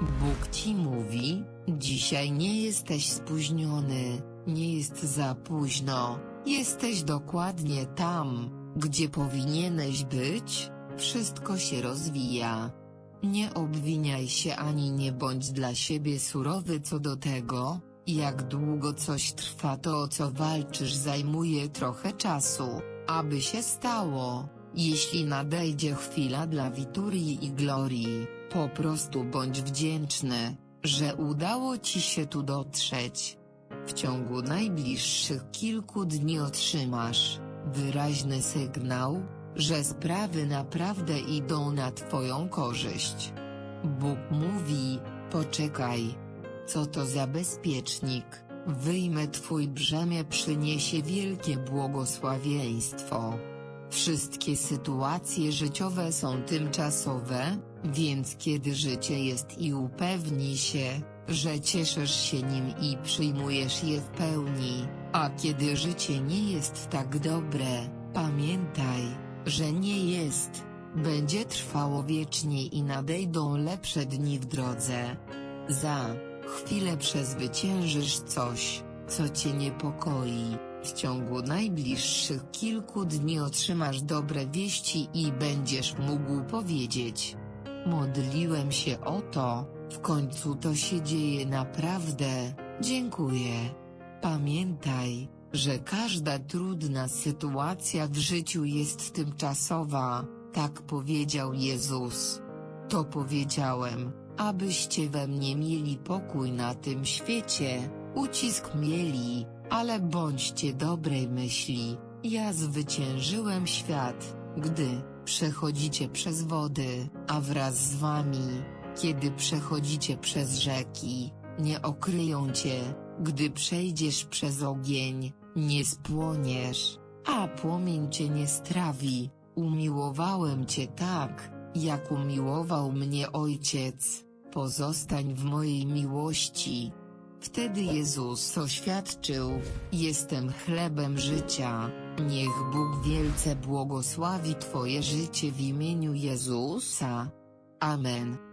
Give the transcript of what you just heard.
Bóg ci mówi, dzisiaj nie jesteś spóźniony, nie jest za późno, jesteś dokładnie tam, gdzie powinieneś być, wszystko się rozwija. Nie obwiniaj się ani nie bądź dla siebie surowy co do tego, jak długo coś trwa to o co walczysz zajmuje trochę czasu, aby się stało. Jeśli nadejdzie chwila dla Witurii i Glorii, po prostu bądź wdzięczny, że udało ci się tu dotrzeć. W ciągu najbliższych kilku dni otrzymasz wyraźny sygnał, że sprawy naprawdę idą na Twoją korzyść. Bóg mówi, poczekaj. Co to za bezpiecznik? Wyjmę Twój brzemię przyniesie wielkie błogosławieństwo. Wszystkie sytuacje życiowe są tymczasowe, więc kiedy życie jest i upewni się, że cieszysz się nim i przyjmujesz je w pełni, a kiedy życie nie jest tak dobre, pamiętaj, że nie jest, będzie trwało wiecznie i nadejdą lepsze dni w drodze. Za chwilę przezwyciężysz coś, co cię niepokoi. W ciągu najbliższych kilku dni otrzymasz dobre wieści i będziesz mógł powiedzieć: Modliłem się o to, w końcu to się dzieje naprawdę, dziękuję. Pamiętaj, że każda trudna sytuacja w życiu jest tymczasowa, tak powiedział Jezus. To powiedziałem, abyście we mnie mieli pokój na tym świecie, ucisk mieli, ale bądźcie dobrej myśli, ja zwyciężyłem świat, gdy przechodzicie przez wody, a wraz z wami, kiedy przechodzicie przez rzeki, nie okryją cię, gdy przejdziesz przez ogień, nie spłoniesz, a płomień cię nie strawi, umiłowałem cię tak, jak umiłował mnie Ojciec, pozostań w mojej miłości. Wtedy Jezus oświadczył, jestem chlebem życia, niech Bóg wielce błogosławi Twoje życie w imieniu Jezusa. Amen.